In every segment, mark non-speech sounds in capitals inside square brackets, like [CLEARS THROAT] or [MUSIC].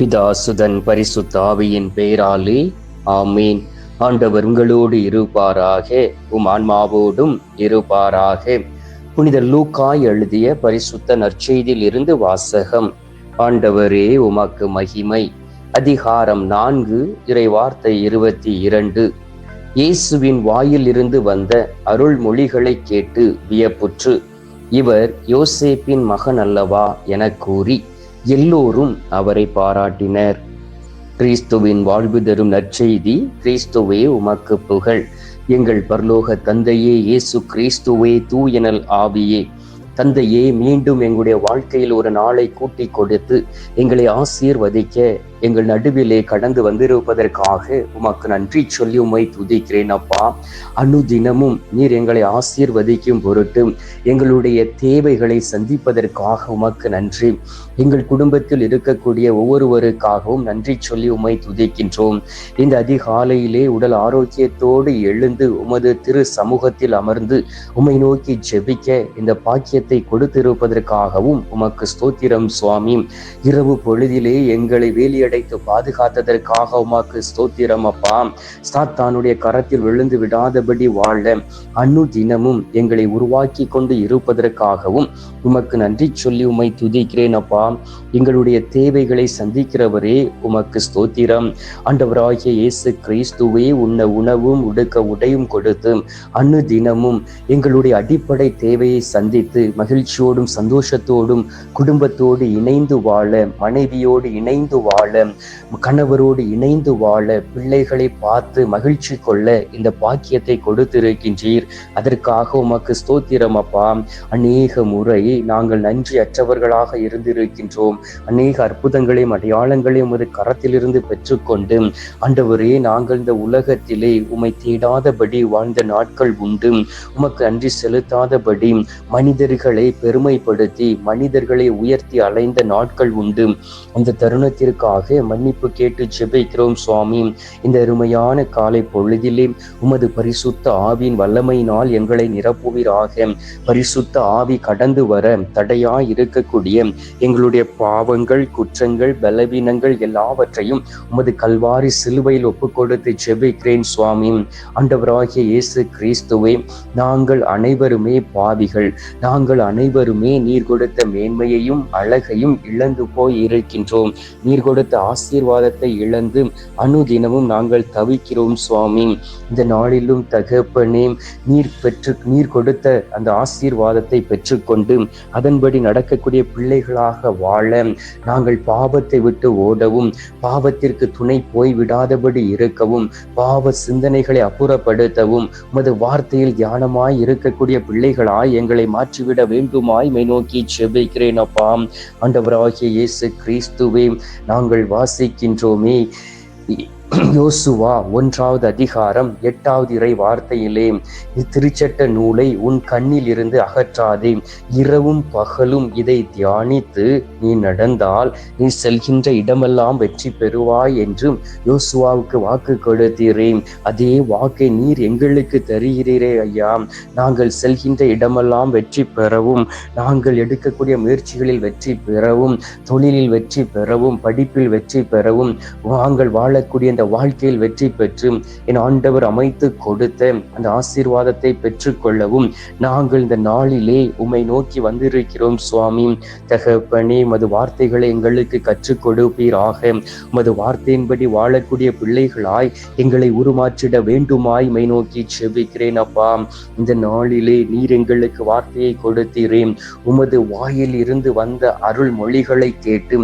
பிதாசுதன் பரிசுத்தாவியின் பெயராலே ஆமீன். ஆண்டவர் உங்களோடு இருப்பாராக உம் ஆன்மாவோடும் இருப்பாராக. புனித லூக்காய் எழுதிய பரிசுத்த நற்செய்தியில் இருந்து வாசகம். ஆண்டவரே உமக்கு மகிமை. அதிகாரம் நான்கு இறைவார்த்தை இருபத்தி இரண்டு. இயேசுவின் வாயில் இருந்து வந்த அருள்மொழிகளை கேட்டு வியப்புற்று இவர் யோசேப்பின் மகன் அல்லவா? எனக் கூறி எல்லோரும் அவரை பாராட்டினர். கிறிஸ்துவின் வாழ்வு தரும் நற்செய்தி கிறிஸ்துவே உமக்கு புகழ். எங்கள் பரலோக தந்தையே இயேசு கிறிஸ்துவே தூயனல் ஆவியே. தந்தையே மீண்டும் எங்களுடைய வாழ்க்கையில் ஒரு நாளை கூட்டி கொடுத்து எங்களை ஆசீர்வதிக்க எங்கள் நடுவிலே கடந்து வந்திருப்பதற்காக உமக்கு நன்றி சொல்லி உமை துதிக்கிறேன் அப்பா. அனுதினமும் நீர் எங்களை ஆசீர்வதிக்கும் பொருட்டு எங்களுடைய தேவைகளை சந்திப்பதற்காக உமக்கு நன்றி. எங்கள் குடும்பத்தில் இருக்கக்கூடிய ஒவ்வொருவருக்காகவும் நன்றி சொல்லி உமை துதிக்கின்றோம். இந்த அதிகாலையிலே உடல் ஆரோக்கியத்தோடு எழுந்து உமது திரு சமூகத்தில் அமர்ந்து உம்மை நோக்கி ஜெபிக்க இந்த பாக்கியத்தை கொடுத்திருப்பதற்காகவும் உமக்கு ஸ்தோத்திரம் சுவாமி. இரவு பொழுதிலே எங்களை வேலிய அடைத்து பாதுகாத்ததற்காக உமாக்கு ஸ்தோத்திரம் அப்பா. சாத்தானுடைய கரத்தில் விழுந்து விடாதபடி வாழ அன்னு தினமும் எங்களை உருவாக்கி கொண்டு இருப்பதற்காகவும் உமக்கு நன்றி சொல்லி உமை துதிக்கிறேன் அப்பா. எங்களுடைய தேவைகளை சந்திக்கிறவரே உமக்கு ஸ்தோத்திரம். ஆண்டவராகிய இயேசு கிறிஸ்துவே உன்ன உணவும் உடுக்க உடையும் கொடுத்து அன்னு தினமும் எங்களுடைய அடிப்படை தேவையை சந்தித்து மகிழ்ச்சியோடும் சந்தோஷத்தோடும் குடும்பத்தோடு இணைந்து வாழ மனைவியோடு இணைந்து வாழ வாழ கணவரோடு இணைந்து வாழ பிள்ளைகளை பார்த்து மகிழ்ச்சி கொள்ள இந்த பாக்கியத்தை கொடுத்திருக்கின்றீர். அதற்காக உமக்கு ஸ்தோத்திரம் அப்பா. அநேக முறை நாங்கள் நன்றி அற்றவர்களாக இருந்திருக்கின்றோம். அநேக அற்புதங்களையும் அடையாளங்களையும் உமது கரத்திலிருந்து பெற்றுக்கொண்டு ஆண்டவரே நாங்கள் இந்த உலகத்திலே உமை தேடாதபடி வாழ்ந்த நாட்கள் உண்டு. உமக்கு நன்றி செலுத்தாதபடி மனிதர்களை பெருமைப்படுத்தி மனிதர்களை உயர்த்தி அலைந்த நாட்கள் உண்டு. அந்த தருணத்திற்காக மன்னிப்பு கேட்டு ஜெபிக்கிறோம் சுவாமி. இந்த அருமையான காலை பொழுதிலே உமது பரிசுத்த ஆவியின் வல்லமையினால் எங்களை நிரப்புவீராக. பரிசுத்த ஆவி கடந்து வர தடையாய் இருக்கக்கூடிய எங்களுடைய பாவங்கள் குற்றங்கள் பலவீனங்கள் எல்லாவற்றையும் உமது கல்வாரி சிலுவையில் ஒப்பு கொடுத்து ஜெபிக்கிறேன் சுவாமி. ஆண்டவராகிய இயேசு கிறிஸ்துவே நாங்கள் அனைவருமே பாவிகள். நாங்கள் அனைவருமே நீர் கொடுத்த மேன்மையையும் அழகையும் இழந்து போய் இருக்கின்றோம். நீர் கொடுத்த ஆசீர்வாதத்தை இழந்து அனுதினமும் நாங்கள் தவிக்கிறோம் சுவாமி. இந்த நாளிலும் தகப்பனே நீர் பெற்று நீர் கொடுத்த அந்த ஆசீர்வாதத்தை பெற்றுக்கொண்டு அதன்படி நடக்கக்கூடிய பிள்ளைகளாக வாழ நாங்கள் பாவத்தை விட்டு ஓடவும் பாவத்திற்கு துணை போய் விடாதபடி இருக்கவும் பாவ சிந்தனைகளை அப்புறப்படுத்தவும் உமது வார்த்தையில் தியானமாய் இருக்கக்கூடிய பிள்ளைகளாய் எங்களை மாற்றிவிட வேண்டுமாய் மை நோக்கி செபிக்கிறேன் அப்பா. ஆண்டவராகிய இயேசு கிறிஸ்துவே நாங்கள் வாசிக்கின்றோமே. [CLEARS THROAT] யோசுவா ஒன்றாவது அதிகாரம் எட்டாவது இறை வார்த்தையிலே திருச்சட்ட நூலை உன் கண்ணில் இருந்து அகற்றாதே இரவும் பகலும் இதை தியானித்து நீ நடந்தால் நீ செல்கின்ற இடமெல்லாம் வெற்றி பெறுவாய் என்றும் யோசுவாவுக்கு வாக்கு கொடுத்தீரேன் அதே வாக்கை நீர் எங்களுக்கு தருகிறீரே ஐயா. நாங்கள் செல்கின்ற இடமெல்லாம் வெற்றி பெறவும் நாங்கள் எடுக்கக்கூடிய முயற்சிகளில் வெற்றி பெறவும் தொழிலில் வெற்றி பெறவும் படிப்பில் வெற்றி பெறவும் நாங்கள் வாழக்கூடிய இந்த வாழ்க்கையில் வெற்றி பெற்று என் ஆண்டவர் அமைத்து கொடுத்த அந்த ஆசீர்வாதத்தை பெற்றுக்கொள்ளவும் நாங்கள் இந்த நாளிலே உம்மை நோக்கி வந்திருக்கிறோம் சுவாமி. தகப்பனே மது வார்த்தைகளை எங்களுக்கு கற்றுக் கொடுப்பீராக. மது வார்த்தையின்படி வாழக்கூடிய பிள்ளைகளாய் எங்களை உருமாற்றிட வேண்டுமாய் மை நோக்கி செபிக்கிறேன் அப்பா. இந்த நாளிலே நீர் எங்களுக்கு வார்த்தையை கொடுத்தீரேன் உமது வாயில் இருந்து வந்த அருள் மொழிகளை கேட்டு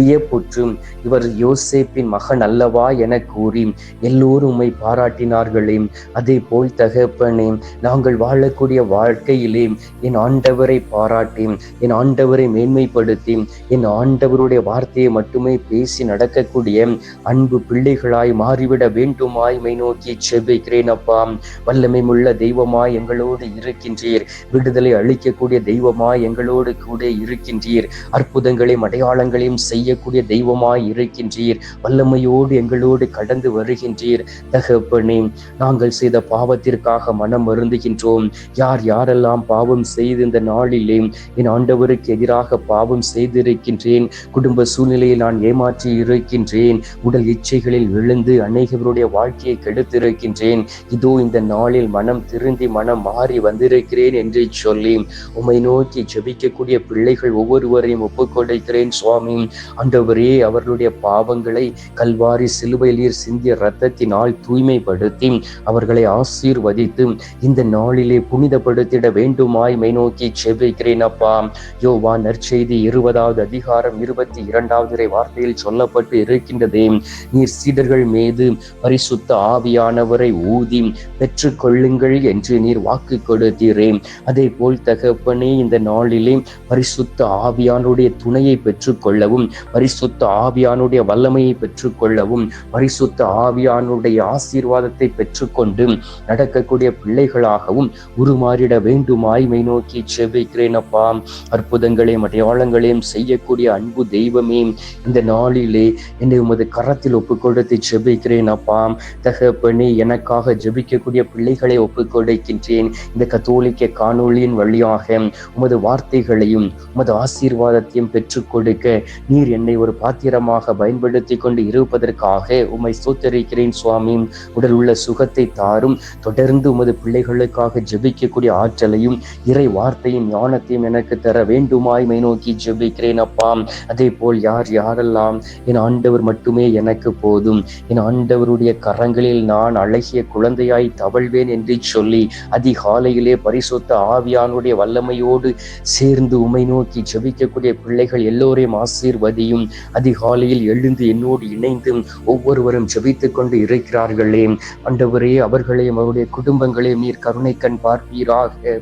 வியப்புற்றும் இவர் யோசேப்பின் மகன் அல்லவா என கூறி எல்லோரும் உம்மை பாராட்டினார்களே. அதே போல் தகப்பனே நாங்கள் வாழக்கூடிய வாழ்க்கையிலே என் ஆண்டவரை பாராட்டி என் ஆண்டவரை மேன்மைப்படுத்தி என் ஆண்டவருடைய வார்த்தையை மட்டுமே பேசி நடக்கக்கூடிய அன்பு பிள்ளைகளாய் மாறிவிட வேண்டுமாய் மை நோக்கி செபிக்கிறேன் அப்பா. வல்லமை உள்ள தெய்வமாய் எங்களோடு இருக்கின்றீர். விடுதலை அளிக்கக்கூடிய தெய்வமாய் எங்களோடு கூட இருக்கின்றீர். அற்புதங்களையும் அடையாளங்களையும் செய்ய செய்யக்கூடிய தெய்வமாய் இருக்கின்றீர். வல்லமையோடு எங்களோடு கடந்து வருகின்றீர். தகப்பனே நாங்கள் செய்த பாவத்திற்காக மனம் வருந்துகின்றோம். யார் யாரெல்லாம் பாவம் செய்து இந்த நாளிலே என் ஆண்டவருக்கு எதிராக பாவம் செய்திருக்கின்றேன் குடும்ப சூழ்நிலையில் நான் ஏமாற்றி இருக்கின்றேன் உடல் இச்சைகளில் விழுந்து அநேகருடைய வாழ்க்கையை கெடுத்திருக்கின்றேன் இதோ இந்த நாளில் மனம் திருந்தி மனம் மாறி வந்திருக்கிறேன் என்று சொல்லி உமை நோக்கி ஜெபிக்கக்கூடிய பிள்ளைகள் ஒவ்வொருவரையும் ஒப்புக்கொடுக்கிறேன் சுவாமி. ஆண்டவரே அவர்களுடைய பாவங்களை கல்வாரி சிலுவையில் சிந்திய இரத்தத்தினால் தூய்மைப்படுத்தி அவர்களை ஆசீர்வதித்து இந்த நாளிலே புனிதப்படுத்திட வேண்டுமாய் மேநோக்கி நோக்கி அப்பா. யோவா நற்செய்தி இருபதாவது அதிகாரம் இருபத்தி இரண்டாவது வார்த்தையில் சொல்லப்பட்டு இருக்கின்றதே நீர் சீடர்கள் மீது பரிசுத்த ஆவியானவரை ஊதி பெற்றுக்கொள்ளுங்கள் என்று நீர் வாக்கு கொடுத்தீரே. அதே போல் தகப்பனே இந்த நாளிலே பரிசுத்த ஆவியானுடைய துணையை பெற்றுக்கொள்ளவும் பரிசுத்த ஆவியானுடைய வல்லமையை பெற்றுக்கொள்ளவும் பரிசுத்த ஆவியானுடைய ஆசீர்வாதத்தை பெற்றுக்கொண்டு நடக்கக்கூடிய பிள்ளைகளாகவும் உருமாறிட வேண்டுமாய் மை நோக்கி செபிக்கிறேன் அப்பா. அற்புதங்களையும் அடையாளங்களையும் செய்யக்கூடிய அன்பு தெய்வமே இந்த நாளிலே என்னை உமது கரத்தில் ஒப்புக்கொடுத்து ஜெபிக்கிறேன் அப்பா. தகப்பனே எனக்காக ஜெபிக்கக்கூடிய பிள்ளைகளை ஒப்புக்கொடுக்கின்றேன். இந்த கத்தோலிக்க காணொளியின் வழியாக உமது வார்த்தைகளையும் உமது ஆசீர்வாதத்தையும் பெற்றுக் கொடுக்க நீர் என்னை ஒரு பாத்திரமாக பயன்படுத்தி கொண்டு இருப்பதற்காக உம்மை சூத்தரிக்கிறேன் சுவாமி. உடல் உள்ள சுகத்தை தாரும். தொடர்ந்து உமது பிள்ளைகளுக்காக ஜெபிக்கக்கூடிய ஆற்றலையும் இறை வார்த்தையும் ஞானத்தையும் எனக்கு தர வேண்டுமாய் மை நோக்கி ஜெபிக்கிறேன் அப்பா. அதே போல் யார் யாரெல்லாம் என் ஆண்டவர் மட்டுமே எனக்கு போதும். என் ஆண்டவருடைய கரங்களில் நான் அழகிய குழந்தையாய் தவழ்வேன் என்று சொல்லி அதிகாலையிலே பரிசுத்த ஆவியானுடைய வல்லமையோடு சேர்ந்து உமை நோக்கி ஜெபிக்கக்கூடிய பிள்ளைகள் எல்லோரையும் ஆசீர்வதி ஆசீர்வதியும் அதிகாலையில் எழுந்து என்னோடு இணைந்து ஒவ்வொருவரும் ஜெபித்துக் கொண்டு இருக்கிறார்களே. ஆண்டவரே அவர்களையும் அவருடைய குடும்பங்களையும் நீர் கருணை கண் பார்ப்பீராக.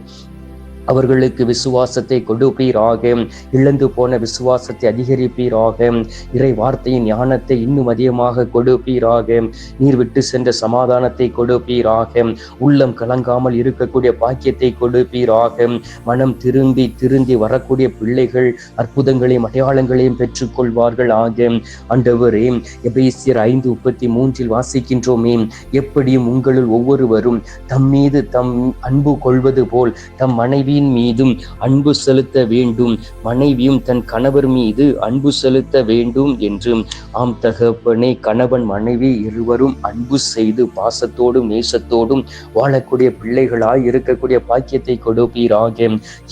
அவர்களுக்கு விசுவாசத்தை கொடுப்பீராக. இழந்து போன விசுவாசத்தை அதிகரிப்பீராக. இறை வார்த்தையின் ஞானத்தை இன்னும் அதிகமாக கொடுப்பீராக. நீர் விட்டு சென்ற சமாதானத்தை கொடுப்பீராக. உள்ளம் கலங்காமல் இருக்கக்கூடிய பாக்கியத்தை கொடுப்பீராக. மனம் திரும்பி திருந்தி வரக்கூடிய பிள்ளைகள் அற்புதங்களையும் அடையாளங்களையும் பெற்றுக்கொள்வார்கள் ஆக. ஆண்டவரே எபேசியர் ஐந்து முப்பத்தி மூன்றில் வாசிக்கின்றோமே எப்படியும் உங்களுள் ஒவ்வொருவரும் தம் மீது தம் அன்பு கொள்வது போல் தம் மனைவி மனைவியின் மீதும் அன்பு செலுத்த வேண்டும். மனைவியும் தன் கணவர் மீது அன்பு செலுத்த வேண்டும் என்று. ஆம் தகப்பனே கணவன் மனைவி இருவரும் அன்பு செய்து பாசத்தோடும் நேசத்தோடும் வாழக்கூடிய பிள்ளைகளாய் இருக்கக்கூடிய பாக்கியத்தை கொடுப்பீராக.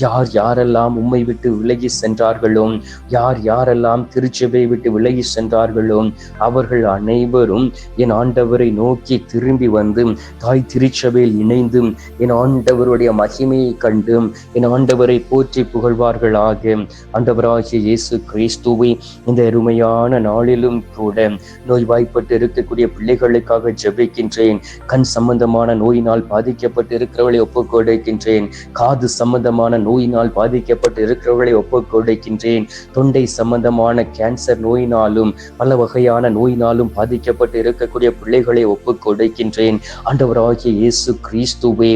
யார் யாரெல்லாம் உம்மை விட்டு விலகி சென்றார்களோ யார் யாரெல்லாம் திருச்சபை விட்டு விலகி சென்றார்களோ அவர்கள் அனைவரும் என் ஆண்டவரை நோக்கி திரும்பி வந்து தாய் திருச்சபையில் இணைந்து என் ஆண்டவருடைய மகிமையை கண்டு என் ஆண்டவரை போற்றி புகழ்வார்கள் புகழ்வார்களாக. ஆண்டவராகிய இயேசு கிறிஸ்துவை இந்த அருமையான நாளிலும் கூட நோய்வாய்ப்பட்டு இருக்கக்கூடிய பிள்ளைகளுக்காக ஜெபிக்கின்றேன். கண் சம்பந்தமான நோயினால் பாதிக்கப்பட்டு இருக்கிறவர்களை ஒப்புக்கொடுக்கின்றேன். காது சம்பந்தமான நோயினால் பாதிக்கப்பட்டு இருக்கிறவர்களை ஒப்புக்கொடுக்கின்றேன். தொண்டை சம்பந்தமான கேன்சர் நோயினாலும் பல வகையான நோயினாலும் பாதிக்கப்பட்டு இருக்கக்கூடிய பிள்ளைகளை ஒப்புக்கொடுக்கின்றேன். ஆண்டவராகிய இயேசு கிறிஸ்துவே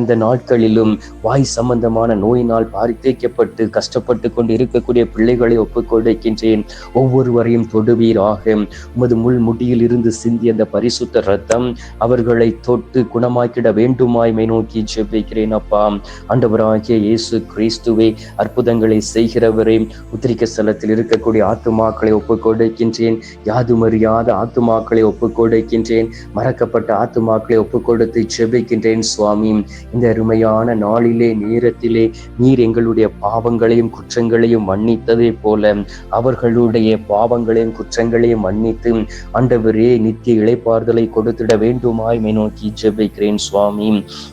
இந்த நாட்களிலும் வாய் சம்பந்தமான நோயினால் பாரித்தேக்கப்பட்டு கஷ்டப்பட்டு கொண்டு இருக்கக்கூடிய பிள்ளைகளை ஒப்புக்கொடுக்கின்றேன் ஒவ்வொருவரையும் தொடுவீராக. உமது முள் முடியில் இருந்து சிந்திய அந்த பரிசுத்த ரத்தம் அவர்களை தொட்டு குணமாக்கிட வேண்டுமாய் மை நோக்கி ஜெபிக்கிறேன் அப்பா. ஆண்டவராகிய இயேசு கிறிஸ்துவை அற்புதங்களை செய்கிறவரே உத்திரிக்க ஸ்தலத்தில் இருக்கக்கூடிய ஆத்துமாக்களை ஒப்புக்கொடுக்கின்றேன் யாதுமறியாத ஆத்துமாக்களை ஒப்புக்கொடுக்கின்றேன் மறக்கப்பட்ட ஆத்துமாக்களை ஒப்புக்கொடுத்து ஜெபிக்கின்றேன் சுவாமி. இந்த அருமையான நாளிலே நேரத்திலே நீர் எங்களுடைய பாவங்களையும் குற்றங்களையும் மன்னித்ததை போல அவர்களுடைய பாவங்களையும் குற்றங்களையும் மன்னித்து ஆண்டவரே நித்திய இழைப்பார்தலை கொடுத்திட வேண்டுமாய் மை நோக்கி ஜெபிக்கிறேன் சுவாமி.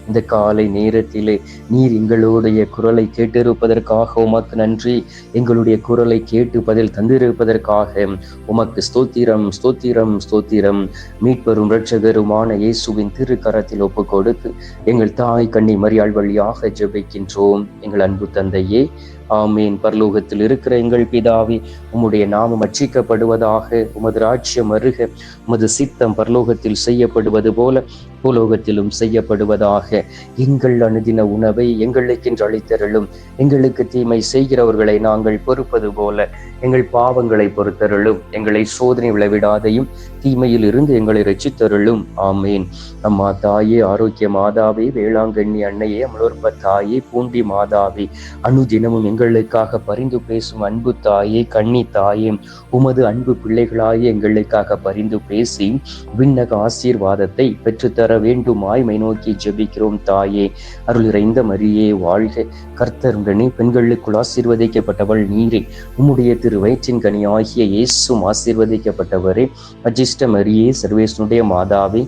இந்த காலை நேரத்திலே நீர் எங்களுடைய குரலை கேட்டிருப்பதற்காக உமக்கு நன்றி. எங்களுடைய குரலை கேட்டு பதில் தந்திருப்பதற்காக உமக்கு ஸ்தோத்திரம் ஸ்தோத்திரம் ஸ்தோத்திரம். மீட்பெரும் ரட்சகருமான இயேசுவின் திருக்கரத்தில் ஒப்பு கொடுத்து எங்கள் தாய் கண்ணி மரியாள் வழியாக ஜெபிக்கின்றோம் எங்கள் அன்பு தந்தையே. ஆமீன். பரலோகத்தில் இருக்கிற எங்கள் பிதாவே உம்முடைய நாமம் அச்சிக்கப்படுவதாக உமது ராஜ்யம் அருக உமது சித்தம் பரலோகத்தில் செய்யப்படுவது போல பூலோகத்திலும் செய்யப்படுவதாக. எங்கள் அணுதின உணவை எங்களுக்கென்று அளித்தருளும். எங்களுக்கு தீமை செய்கிறவர்களை நாங்கள் பொறுப்பது போல எங்கள் பாவங்களை பொறுத்தருளும். எங்களை சோதனை விளைவிடாதையும் தீமையில் இருந்து எங்களை ரசித்தருளும் ஆமேன். அம்மா தாயே ஆரோக்கிய மாதாவே வேளாங்கண்ணி அன்னையே அமலோற்ப தாயே பூண்டி மாதாவே அணுதினமும் எங்களுக்காக பரிந்து பேசும் அன்பு தாயே கண்ணி தாயே உமது அன்பு பிள்ளைகளாய் எங்களுக்காக பரிந்து பேசி விண்ணக ஆசீர்வாதத்தை பெற்றுத்தர வேண்டுமாய் மை நோக்கி ஜெபிக்கிறோம் தாயே. அருள் இறைந்த மரியே வாழ்க. கர்த்தருடனே பெண்களுக்குள் ஆசீர்வதிக்கப்பட்டவள் நீரே. உம்முடைய திரு வயிற்றின் கனி ஆகிய இயேசும் ஆசீர்வதிக்கப்பட்டவரே. அஜிஷ்ட மரியே சர்வேசனுடைய மாதாவே